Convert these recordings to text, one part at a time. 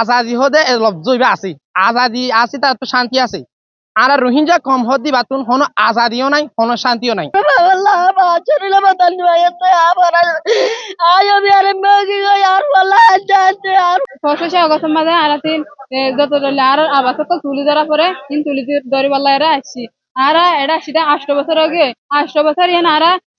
আজাদি হদে লব্জ আছে। আজাদি আছি তার তো শান্তি আছে। আর রোহিঙ্গা কম হদি বাতুন হন আজাদিও নাই হন শান্তিও নাই। যত দলে আর তো তুলি ধরা পরে তুলি ধরে বললা এরা আসছি। আর এটা সেটা আষ্ট বছর আগে। আষ্ট বছর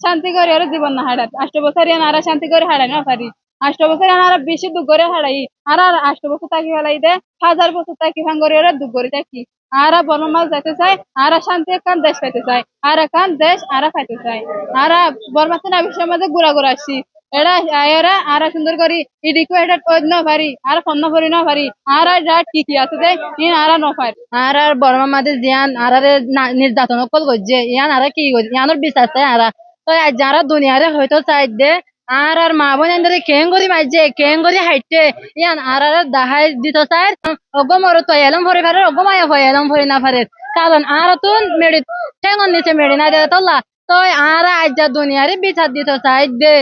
শান্তি করে আর জীবন না হারাত আষ্ট বছর ইয়ান শান্তি করে হারানো পারি। আষ্ট বছর আরা বেশি দুঃখ করে হারাই আর আর আষ্ট বছর থাকি ফেলাই দে হাজার বছর থাকি ভাঙ্গরি ওরা দুঃখ করে থাকি আরা বনমাল যেতে চাই আরা শান্তি একান দেশ পাইতে চাই আর একান দেশ আরা খাইতে চাই আরা বর্মাতে বিশ্বের মাঝে ঘুরা ঘুরা আসছি এরা এরা আরা সুন্দর করি ইডিকো এটা না পারি আর ফন্ন করি না পারি আর রাত কি কি আছে দেই ইন আরা ন পারি আর আর বর্মা মাঝে জিয়ান আর আর নির্যাতন কল করছে ইয়ান আর কি করছে ইয়ানোর বিশ্বাস চাই আর তো যারা দুনিয়ারে হয়তো চাই দে আর আর মা বোন এন্দরে কেং করি মাইছে কেং করি হাইটে। ইয়ান আর আর দাহাই দিত চাই অগম ওর তো এলম ভরে পারে অগম আয়া হয় এলম ভরে না পারে কারণ আর তো মেডি ঠেঙ্গন নিচে মেডি না দেয় তোলা। তো আর আজ দুনিয়ারে বিচার দিত চাই দে।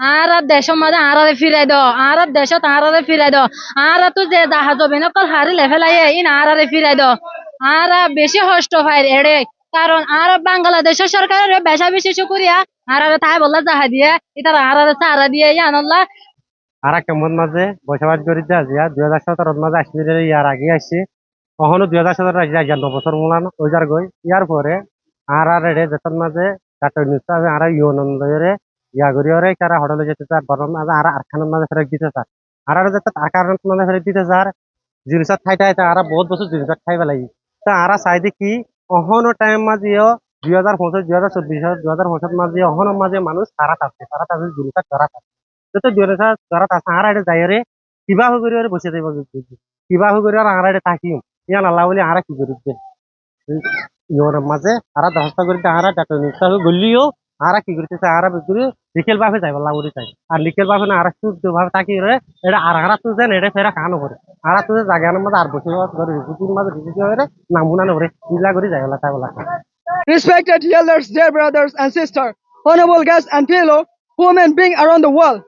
আর আর দেশের মাঝে আর আরে ফিরাই দাও আর আর দেশত আর আরে ফিরাই দাও আর তো যে দাহা যাবে না কল হারি লেফেলাই ইন আর আরে ফিরাই দাও আর বেশি কষ্ট পায় এড়ে কারণ আর বাংলাদেশের সরকারের বেশা বেশি শুকুরিয়া, আর আর তাই বললা যাহা দিয়ে এটা আর আর সারা দিয়ে জানাল্লা আর কেমন মাঝে বসবাস করি আজিয়া দুই হাজার সতেরোর মাঝে আসলে ইয়ার আগে আসছে কখনো দুই হাজার সতেরো আসছে আজ বছর মূলান ওইজার গই। ইয়ার পরে আর আর এড়ে যেতন মাঝে ডাক্তার নিউজ আমি আর ইউনন্দরে ইয়া করি ওরে কারা হডলে যেতে চার বরং মাঝে আর আরখানের মাঝে ফেরত দিতে চার আর আর যেতে আর আকার মাঝে ফেরত দিতে চার জিনিসত খাই খাই আর বহুত বছর জিনিসত খাই পেলাই তা আর চাই দেখি অহনো টাইম মাঝেও দুই হাজার পঁচিশ দুই হাজার চব্বিশ দুই হাজার পঁচিশ মাঝে অহনো মাঝে মানুষ তারাত আছে তারাত আছে জিনিসত তারাত আছে। যত দুই হাজার তারাত আর এটা যাই রে কিবা হৈ কৰি আৰু বসে থাকিব কিবা হৈ কৰি আৰু আঁৰাই থাকিম ইয়াৰ নালা বুলি আঁৰা কি কৰি ইহঁৰ মাজে আঁৰা দহটা কৰি আঁৰা ডাক্তৰ গলিও, আঁৰা কি কৰিছে, আঁৰা কৰি লিখেল বাফে যাই পালা কৰি চাই আর লিখেল বাফে না আঁরা সুদ ভাবে থাকি রে এটা আর আঁরা তো যেন এটা ফেরা কানো করে আঁরা তো জায়গার মধ্যে আর বসে করে রিপুটির মাঝে রিপুটি হয়ে নামুনা নরে ইলা করে যাই পালা তাই বলা Respected elders, dear brothers and sisters, honorable guests and fellow women being around the world.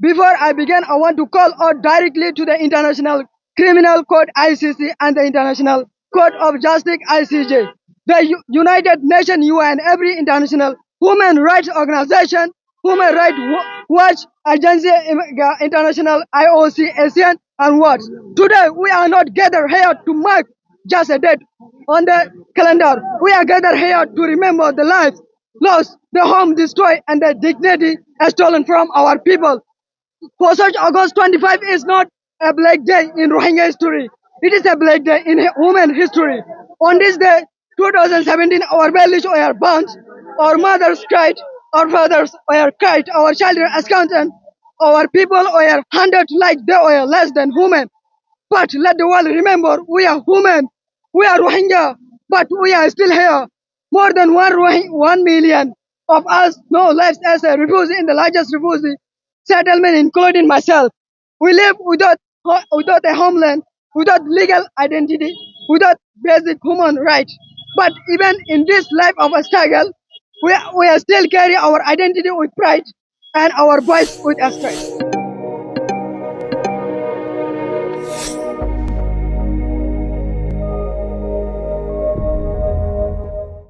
Before I begin, I want to call out directly to the International Criminal Court ICC and the International Court of Justice ICJ, the U- United Nations UN, every international human rights organization, human rights Wa- watch agency, international IOC, ASEAN, and what. Today we are not gathered here to mark just a date on the calendar. We are gathered here to remember the lives lost, the home destroyed, and the dignity stolen from our people. For such August 25 is not a black day in Rohingya history. It is a black day in human history. On this day, 2017, our values were burnt, our mothers cried, our fathers were cried, our children accounted, our people were hunted like they were less than human. But let the world remember we are human, we are Rohingya, but we are still here. More than one, Rohing- one million of us know lives as a refugee in the largest refugee settlement, including myself. We live without, ho- without a homeland, without legal identity, without basic human rights. But even in this life of a struggle, we, we are still carry our identity with pride and our voice with strength.